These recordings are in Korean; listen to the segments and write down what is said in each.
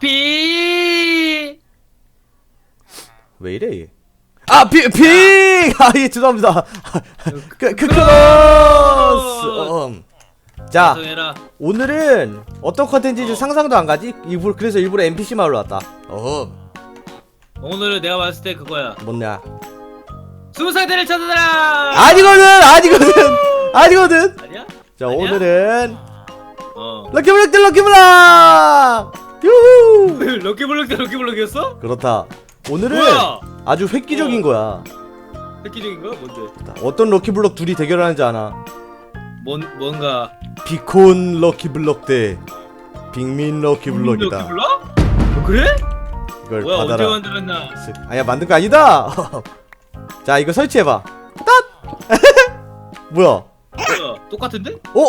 피. 왜 이래 얘? 아, 비, 빙! 아, 예, 죄송합니다. 그, 그, 크로스! 음. 자, 정해라. 오늘은 어떤 컨텐츠인지 어. 상상도 안 가지? 일부러, 그래서 일부러 NPC 마을로 왔다. 어, 오늘은 내가 봤을 때 그거야. 뭐냐. 스무 살대를 찾아라. 아니거든! 아니거든! 아니거든! 아니야? 자, 아니야? 오늘은 어. 럭키블럭들 럭키블럭! 유후! 럭키블럭 때 럭키블럭이었어? 그렇다. 오늘은 뭐야? 아주 획기적인 거야. 획기적인 거야? 뭔데? 어떤 럭키블럭 둘이 대결하는지 아나? 뭔 뭔가 비콘 럭키블럭 대 빅민 럭키블럭이다. 럭키블럭? 어, 그래? 이걸 뭐야 언제 받아라. 만들었나? 쓱. 아니야 만든 거 아니다. 자 이거 설치해봐. 땄. 뭐야? 뭐야 똑같은데? 어?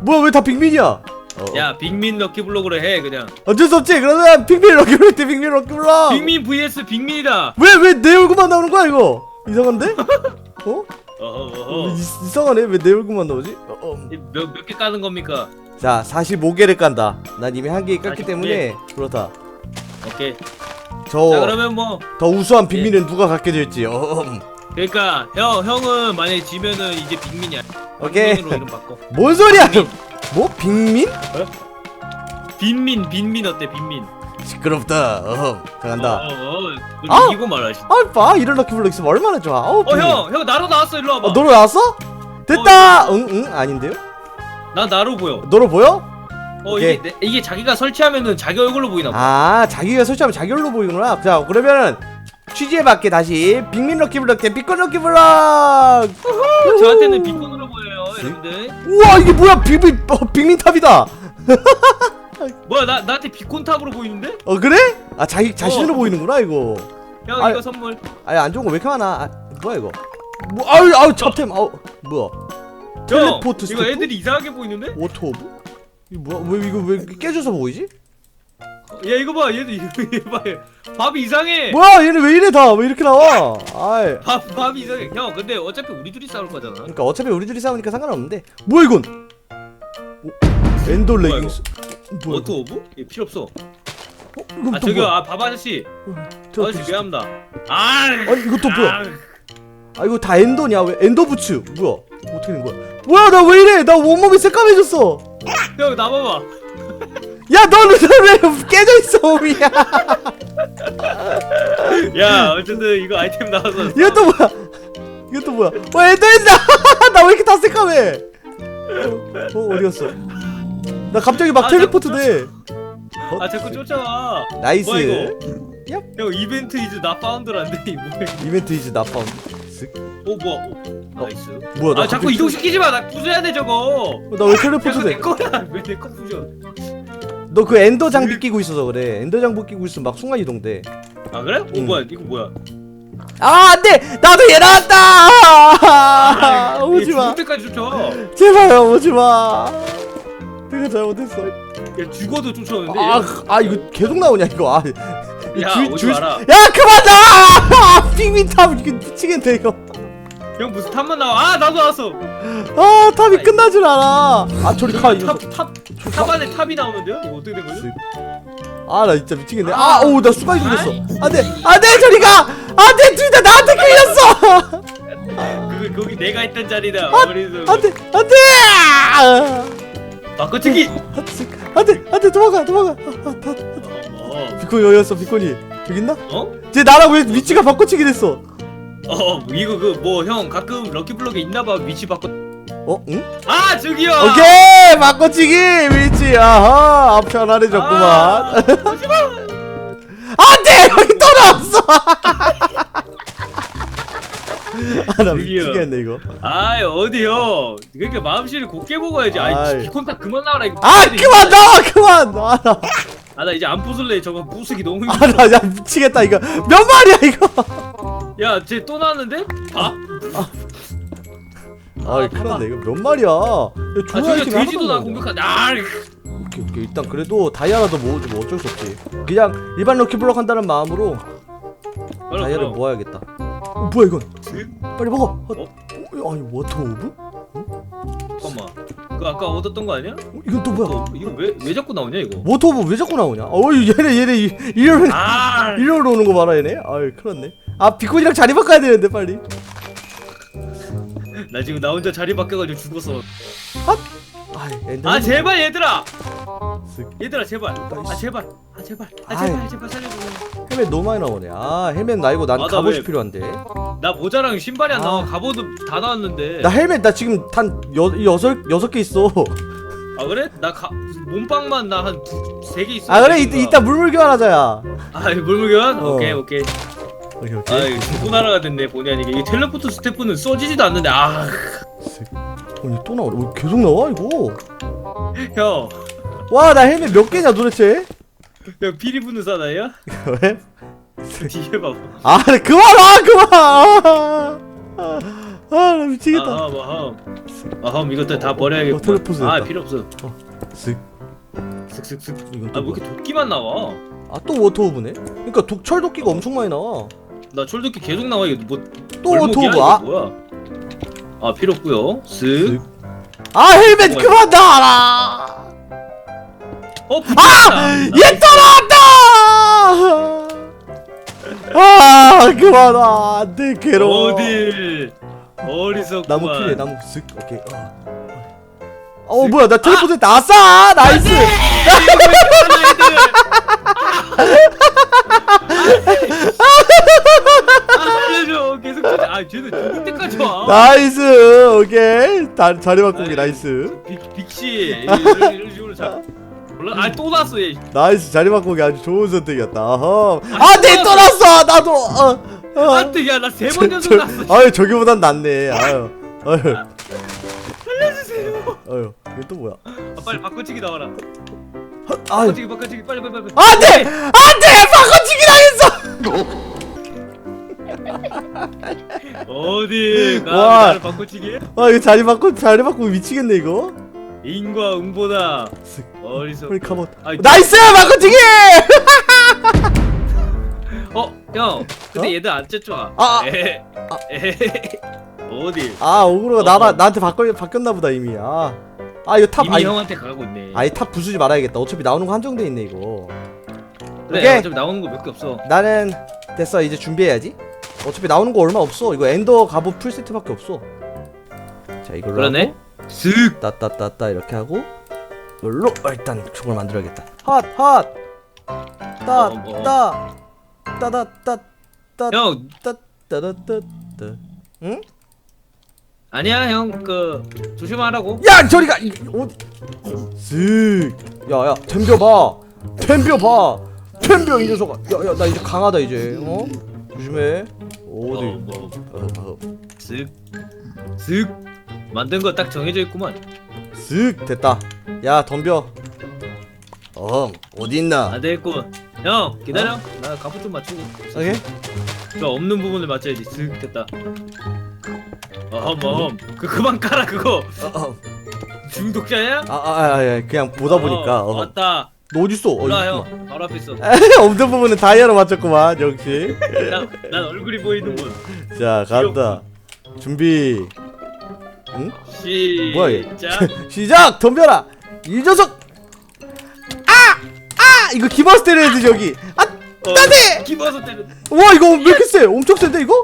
뭐야 왜 다 빅민이야? 어. 야 빅민 럭키블럭으로 해 그냥. 어쩔 수 없지. 그러면 빅민 럭키블럭 대 빅민 럭키블럭. 빅민 vs 빅민이다. 왜왜 내 얼굴만 나오는 거야 이거? 이상한데? 어? 어허 이, 이상하네 왜 내 얼굴만 나오지? 어, 어. 몇몇 개 까는 겁니까? 자 45개를 깐다. 난 이미 한 개 깠기 45개. 때문에 그렇다. 오케이. 저자 그러면 뭐더 우수한 빅민은 누가 갖게 될지. 어, 음. 그러니까 형 형은 만약에 지면은 이제 빅민이야. 오케이. 빅민으로 이름 바꿔. 뭔 소리야? 뭐 빅민? 빈민 빈민 어때 빈민? 시끄럽다. 어, 간다. 어, 어, 어. 아! 이거 말하시. 아, 봐. 이런 럭키블럭 있으면 얼마나 좋아. 어우, 빅민. 어형 형 나로 나왔어 일로 와봐. 어, 너로 나왔어? 됐다. 응, 응, 아닌데요? 나 나로 보여. 너로 보여? 어 오케이. 이게 내, 이게 자기가 설치하면은 자기 얼굴로 보이나 봐. 아, 자기가 설치하면 자기 얼로 보이구나. 자, 그러면은 취지에 맞게 다시 빅민 럭키블럭 대 비콘 럭키블럭. 저한테는 비콘으로 보여요 여러분들. 우와, 이게 뭐야? 빅민 어, 빅민 탑이다. 뭐야 나 나한테 비콘 탑으로 보이는데? 어, 그래? 아, 자기 자신으로 어. 보이는구나, 이거. 형 아이. 이거 선물. 아니, 안 좋은 거 왜 이렇게 많아? 아, 뭐야 이거? 뭐 아유, 아유, 잡템. 아우, 뭐야? 형 텔레포트 이거 스태프? 애들이 이상하게 보이는데? 오토 오브? 이거 뭐야? 왜 이거 왜 깨져서 보이지? 야 이거 봐 얘도 이거 봐 밥이 이상해. 뭐야 얘네 왜 이래 다 왜 이렇게 나와? 아이 밥 밥이 이상해. 형 근데 어차피 우리 둘이 싸울 거잖아. 그러니까 어차피 우리 둘이 싸우니까 상관없는데 뭐야 이건? 오, 엔더 뭐야, 레깅스 뭐야 워터 오브? 얘 필요 없어. 이거? 어, 이건 아 또 저기요 뭐야? 아밥 아저씨. 저, 아저씨 저, 미안합니다. 아. 아니 이거 또 뭐야? 아, 아 이거 다 엔더냐? 왜 엔더 부츠? 뭐야? 어떻게 된 거야? 뭐야 나 왜 이래? 나 온몸이 새까매졌어. 형 나봐봐. 야 너는 왜 깨져 있어 몸이야? 야 어쨌든 이거 아이템 나와서. 이거 또 뭐야? 이거 또 뭐야? 어 엔더 엔더! 나왜 이렇게 다 새까매? 어, 어 어디 갔어? 나 갑자기 막 아, 텔레포트 돼. 아 자꾸 쫓아와. 나이스. 뭐야, 이거? 형 이벤트 이즈 나 파운드란데 이 뭐야? 이벤트 이즈 나파운. 쓱. 어 뭐야? 어, 나이스. 뭐야 나 아 자꾸 이동시키지 마. 나 부숴야 돼 저거. 나왜 텔레포트 자꾸 내 돼? 거야. 왜내거 부셔? 너 그 엔더 장비 끼고 있어서 그래. 엔더 장비 끼고 있으면 막 순간 이동돼. 아 그래? 어 응. 뭐야? 이거 뭐야? 아 안돼. 나도 얘 나왔다. 오지 마. 죽을 때까지 쫓아. 제발요 오지 마. 내가 잘못했어. 야 죽어도 쫓아오는데. 아, 얘? 아 이거 계속 나오냐 이거. 아, 야 줄- 오지 줄- 마라. 야 그만 나. 핑민탑 이거 미치겠네 이거. 형 무슨 탑만 나와? 아 나도 나왔어. 아 탑이 끝나질 않아. 아 저리 가 이거. 탑탑 탑 안에 탑이 나오는데요? 이거 어떻게 된 거죠? 아 나 진짜 미치겠네. 아. 아오나 수박이 생겼어. 안돼 안돼 저리 가. 안돼 둘 다 나한테 끌렸어. 그 거기 내가 있던 자리다. 아? 안돼 안돼. 바꿔치기. 안돼 안돼 도망가 도망가. 아, 아, 다- 어, 비콘이 어디였어 비콘이 저기 있나? 어? 쟤 나랑 왜 위치가 바꿔치기 됐어? 어 이거 그 뭐 형 가끔 럭키블럭에 있나봐 위치 바꿔. 어 응? 아 저기요. 오케이 바꿔치기 위치 아하 아, 편안해졌구만. 아, 오지 마. 안돼 여기 또 나왔어. 아나 드디어. 미치겠네 이거. 아 어디요? 그러니까 마음씨를 곱게 먹어야지. 아이. 아이 비콘탑 그만 나와라 이거. 아 그만 나와 그만 나와라. 아나 이제 안 부술래. 저거 부수기 너무 힘들어. 아나 야 미치겠다 이거 몇 마리야 이거. 야쟤 또 나왔는데? 밥? 아 큰일 났네 이거 몇 마리야. 야, 아 돼지도 나. 공격한다. 아, 오케이 오케이 일단 그래도 다이아라도 모으지 뭐 어쩔 수 없지. 그냥 일반 럭키블럭 한다는 마음으로 그럼, 다이아를 그럼. 모아야겠다. 어, 뭐야 이건? 슥? 빨리 먹어. 어? 어? 어? 아니 워터 오브? 잠깐만. 그 아까 얻었던 거 아니야? 어, 이건 또 뭐야? 어, 이거 왜 왜 자꾸 나오냐 이거? 모터보 왜 자꾸 나오냐? 어이 얘네 얘네 이- 이리로 아, 이리로 오는 거 봐라 얘네. 아유 큰일 났네. 아 비콘이랑 자리 바꿔야 되는데 빨리. 나 지금 나 혼자 자리 바뀌어가지고 죽었어. 아. 아 제발 얘들아, 쓱. 얘들아 제발, 아 제발, 아 제발, 아. 제발, 제발 살려줘. 헬멧 너무 많이 나오네. 아 헬멧 나 이거 난 아, 나 갑옷이 왜- 필요한데. 나 모자랑 신발이 안 나와. 아. 갑옷도 다 나왔는데. 나 헬멧 나 지금 단 여, 여섯 여섯 개 있어. 아 그래? 나 가, 몸빵만 나 한 세 개 있어. 아 그래 이따 이따 물물 교환하자야. 아 물물교환? 어. 오케이 오케이. 오케이 아 오케이. 이거 중고 나라가 됐네 본의 아니게 이 텔레포트 스태프는 써지지도 않는데 아 아니 또 나와. 어, 계속 나와 이거. 형. 와 나 헬멧 몇 개냐 도대체? 형 피리 부는 사나이야? 왜? 그 뒤에 봐봐. 아 그만 아 그만. 아나 미치겠다. 아함 아함. 아함 이것들 다 버려야겠고. 어, 텔레포트 아 됐다. 필요 없어. 쓱. 슥슥슥. 이건 아또왜 뭐야? 이렇게 도끼만 나와? 아또 워터오브네? 그러니까 독철 도끼가 엄청 많이 나와. 나 철도끼 계속 나와 이거 뭐또 이거 아. 뭐야? 아 필요 없고요. 슥. 아 헬멧 뭐야, 그만 나와라. 어 붙였다. 얘 떠났다. 아 그만 아 안돼 괴로워. 어딜 어리석구만. 나무 필요해 나무 쓱 오케이. 어, 어 뭐야 나 텔레포트 나왔어 나이스. 아아 쟤는 죽을 때까지 와. 나이스 오케이. 다, 자리 바꾸기 나이스. 빅, 빅씨. 이런, 이런 식으로 자. 몰라? 아또 났어 얘. 나이스 자리 바꾸기 아주 좋은 선택이었다. 어허. 안돼 또 났어. 나도 어, 어. 안돼 야나 세 번 연속 저- 났어 아유 저기보단 낫네. 아유 아유. 살려주세요. 아유 이거 또 뭐야? 아, 빨리 바꿔치기 나와라. 아유. 바꿔치기 바꿔치기. 빨리 빨리 빨리. 안돼! 안돼! 바꿔치기 당했어 어디 와. 가 나를 바꿔치기 아 이거 자리 바꾸 자리 바꾸고 미치겠네 이거. 인과 응보다 쓱 어리석 우리 아이, 나이스! 바꿔치기! 어 형. 근데 어? 얘들 안 쨌죠? 아, 에헤 아. 에헤 어디? 아 오그로가 어, 나나 어. 나한테 바꿔 바뀌었나 보다 이미. 아. 아 이거 탑 이미 아이. 형한테 가고 있네. 아이 탑 부수지 말아야겠다. 어차피 나오는 거 한정돼 있네 이거. 그래 오케이. 어차피 나오는 거 몇 개 없어. 나는 됐어. 이제 준비해야지 어차피 나오는 거 얼마 없어. 이거 엔더 갑옷 풀 세트밖에 없어. 자 이걸로 그러네. 하고 슥! 따따따따 이렇게 하고 이걸로 어, 일단 저걸 만들어야겠다. 핫 핫! 어, 뭐. 따따 따다따 형! 따따따따 응? 아니야 형. 그 조심하라고. 야 저리가! 이- 어디 쓱 야야 덤벼봐! 덤벼봐! 덤벼 이 녀석아! 야야 나 이제 강하다 이제. 어? 조심해 어디 뭐, 어, 어. 쓱 쓱 만든 거 딱 정해져 있구만. 쓱 됐다. 야 덤벼. 어 어디 있나? 안 되겠군 형 기다려. 나 갑옷 좀 맞추고. 오케이. 저 없는 부분을 맞춰야지. 쓱 됐다. 어험 어험 그 그만 깔아 그거. 중독자야? 아아 아 그냥 보다 보니까. 어, 어. 왔다 너 어디 있어? 어, 올라 있구만. 형 바로 앞에 있어. 없는 부분은 다이아로 맞췄구만 역시. 난, 난 얼굴이 보이는군 자 간다. 준비. 뭐야, 얘? 시작. 시작! 덤벼라! 이 녀석! 아 아! 이거 기버스 때려야지 저기. 아 어, 나네! 기버서 때려. 와 이거 왜 이렇게 세? 엄청 센데 이거?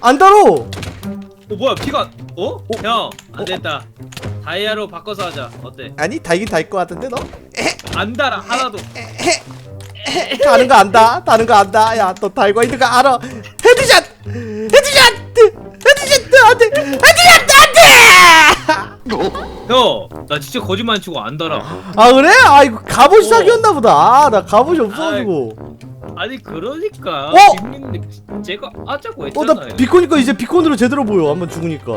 안 달어. 어 뭐야 피가 어? 형 안됐다 다이아로 바꿔서 하자 어때? 아니 달긴 달것 같은데 너? 안 달아 하나도 다른 거 안다. 다른 거 안다. 야 너 달고 있는 거 알아. 헤드샷. 헤드샷. 헤드샷 안돼. 헤드샷 안돼. 형 나 진짜 거짓말 안 치고 안 달아 아 그래? 아 이거 갑옷 어. 시작이었나 보다. 아, 나 갑옷이 없어가지고. 아니 그러니까 어? 빅민님 제가 하자고 어나 했잖아요 비코니까 이제 비콘으로 제대로 보여. 한번 죽으니까.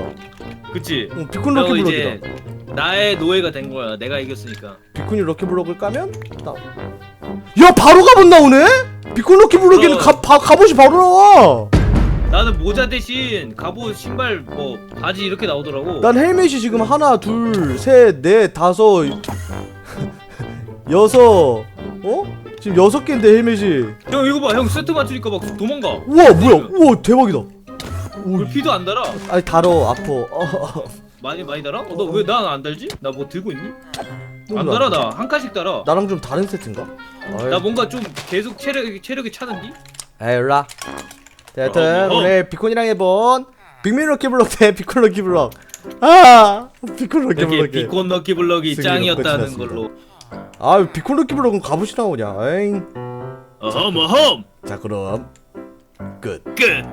그치? 응, 비콘 형 럭키 이제 블럭이다. 나의 노예가 된 거야 내가 이겼으니까 비콘이 럭키 블럭을 까면 나. 야 바로 갑옷 나오네? 비콘 럭키 블럭에는 어. 가, 바, 갑옷이 바로 나와. 나는 모자 대신 갑옷 신발 뭐 바지 이렇게 나오더라고 난 헬멧이 지금 하나, 둘, 셋, 넷, 다섯, 여섯, 어? 지금 여섯 개인데 헬멧이. 형 이거 봐 형 세트 맞추니까 막 도망가 우와 뭐야? 우와 대박이다. 오, 그 피도 안 달아 아니 달어 아퍼. 어, 어. 많이 많이 달아? 어, 너 왜 난 안 달지? 나 뭐 들고 있니? 너안왜 달아 나 한 칸씩 달아. 나랑 좀 다른 세트인가? 나 뭔가 좀 계속 체력 체력이 차는디? 에이 일로와 자 여튼 어, 어. 오늘 비콘이랑 해본 빅민 럭키블럭 대 비콘 럭키블럭 아 비콘 이렇게 럭키블럭 비콘 럭키 블럭이 승리로 짱이었다는 났습니다. 걸로. 아 비콘 럭키블럭은 갑옷이 나오냐 에잉 어험 어험 자 그럼 끝 끝.